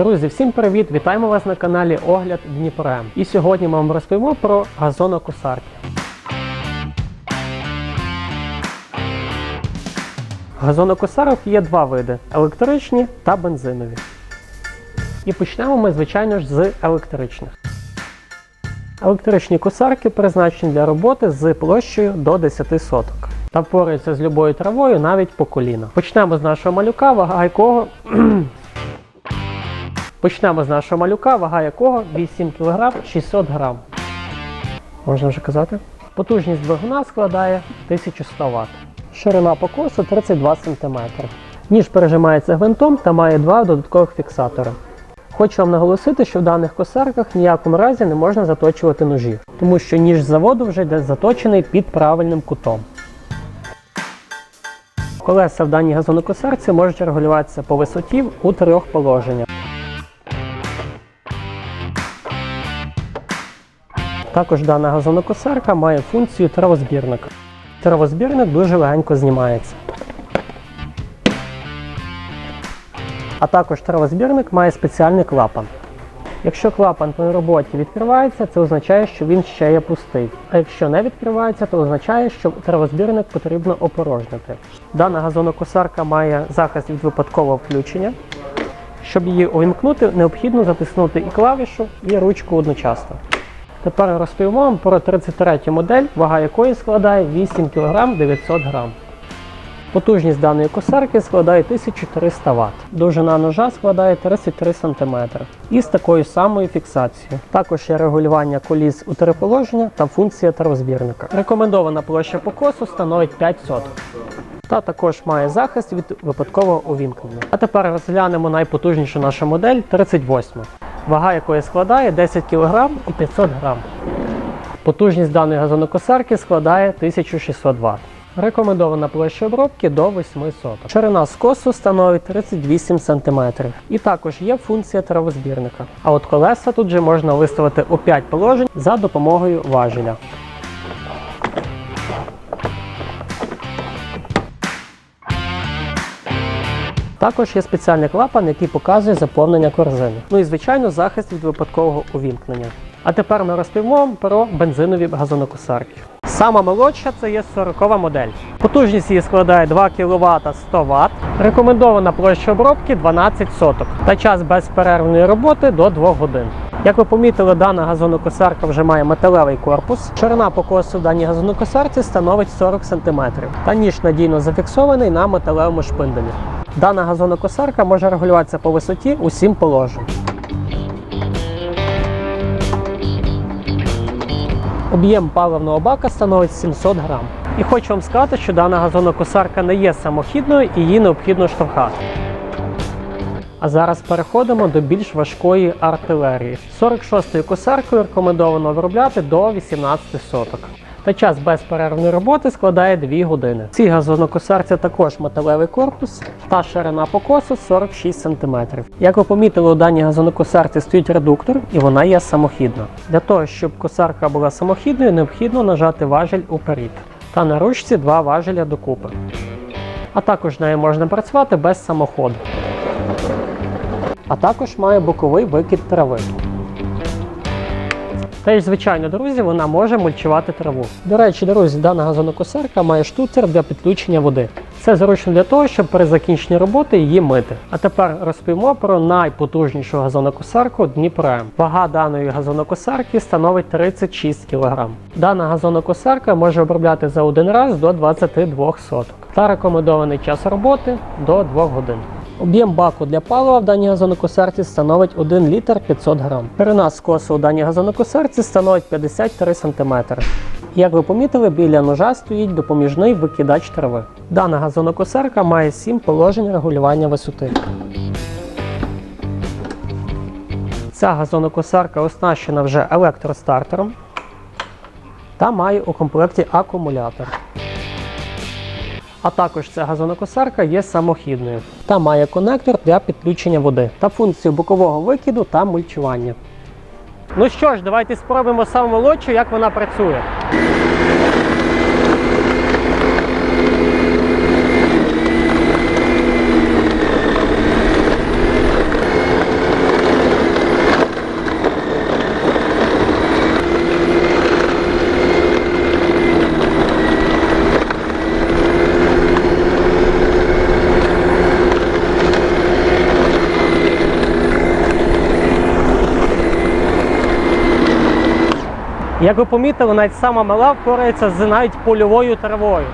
Друзі, всім привіт! Вітаємо вас на каналі Огляд Дніпра. І сьогодні ми вам розповімо про газонокосарки. Газонокосарок є два види: електричні та бензинові. І почнемо ми, звичайно ж, з електричних. Електричні косарки призначені для роботи з площею до 10 соток та впораються з любою травою навіть по коліна. Почнемо з нашого малюка, вага якого Почнемо з нашого малюка, вага якого 8 кг 600 г. Можна вже казати? Потужність двигуна складає 1100 Вт. Ширина покосу 32 см. Ніж пережимається гвинтом та має два додаткових фіксатори. Хочу вам наголосити, що в даних косарках ніякому разі не можна заточувати ножі, тому що ніж з заводу вже йде заточений під правильним кутом. Колеса в даній газонокосарці можуть регулюватися по висоті у трьох положеннях. Також дана газонокосарка має функцію травозбірника. Травозбірник дуже легенько знімається. А також травозбірник має спеціальний клапан. Якщо клапан при роботі відкривається, це означає, що він ще є пустий. А якщо не відкривається, то означає, що травозбірник потрібно опорожнити. Дана газонокосарка має захист від випадкового включення. Щоб її увімкнути, необхідно затиснути і клавішу, і ручку одночасно. Тепер розповімо вам про 33 модель, вага якої складає 8 кг 900 г. Потужність даної косарки складає 1300 Вт. Довжина ножа складає 33 см. І з такою самою фіксацією. Також є регулювання коліс у три положення та функція терозбірника. Рекомендована площа покосу становить 5 соток. Та також має захист від випадкового увімкнення. А тепер розглянемо найпотужнішу нашу модель 38 вага якої складає 10 кг і 500 г. Потужність даної газонокосарки складає 1600 Вт. Рекомендована площа обробки до 8 соток. Ширина скосу становить 38 см. І також є функція травозбірника. А от колеса тут же можна виставити у 5 положень за допомогою важеля. Також є спеціальний клапан, який показує заповнення корзини. Ну і звичайно захист від випадкового увімкнення. А тепер ми розповімо про бензинові газонокосарки. Сама молодша це є 40 модель. Потужність її складає 2 кВт 100 Вт. Рекомендована площа обробки 12 соток та час безперервної роботи до 2 годин. Як ви помітили, дана газонокосарка вже має металевий корпус. Ширина покосу в даній газонокосарці становить 40 см. Та ніж надійно зафіксований на металевому шпинделі. Дана газонокосарка може регулюватися по висоті у 7 положень. Об'єм паливного бака становить 700 грам. І хочу вам сказати, що дана газонокосарка не є самохідною і її необхідно штовхати. А зараз переходимо до більш важкої артилерії. 46-ю косаркою рекомендовано виробляти до 18 соток. Та час безперервної роботи складає 2 години. Цій газонокосарці також металевий корпус та ширина покосу 46 см. Як ви помітили, у даній газонокосарці стоїть редуктор і вона є самохідна. Для того, щоб косарка була самохідною, необхідно нажати важель уперед. Та на ручці два важеля докупи. А також нею можна працювати без самоходу. А також має боковий викид трави. Теж, звичайно, друзі, вона може мульчувати траву. До речі, друзі, дана газонокосарка має штуцер для підключення води. Це зручно для того, щоб при закінченні роботи її мити. А тепер розповімо про найпотужнішу газонокосарку Дніпра. Вага даної газонокосарки становить 36 кг. Дана газонокосарка може обробляти за один раз до 22 соток. Та рекомендований час роботи до 2 годин. Об'єм баку для палива в даній газонокосарці становить 1 літр 500 грам. Ширина скосу у даній газонокосарці становить 53 см. Як ви помітили, біля ножа стоїть допоміжний викидач трави. Дана газонокосарка має 7 положень регулювання висоти. Ця газонокосарка оснащена вже електростартером та має у комплекті акумулятор. А також ця газонокосарка є самохідною та має конектор для підключення води та функцію бокового викиду та мульчування. Ну що ж, давайте спробуємо самомолодчу, як вона працює. Як ви помітили, навіть сама мала впорається з навіть польовою травою.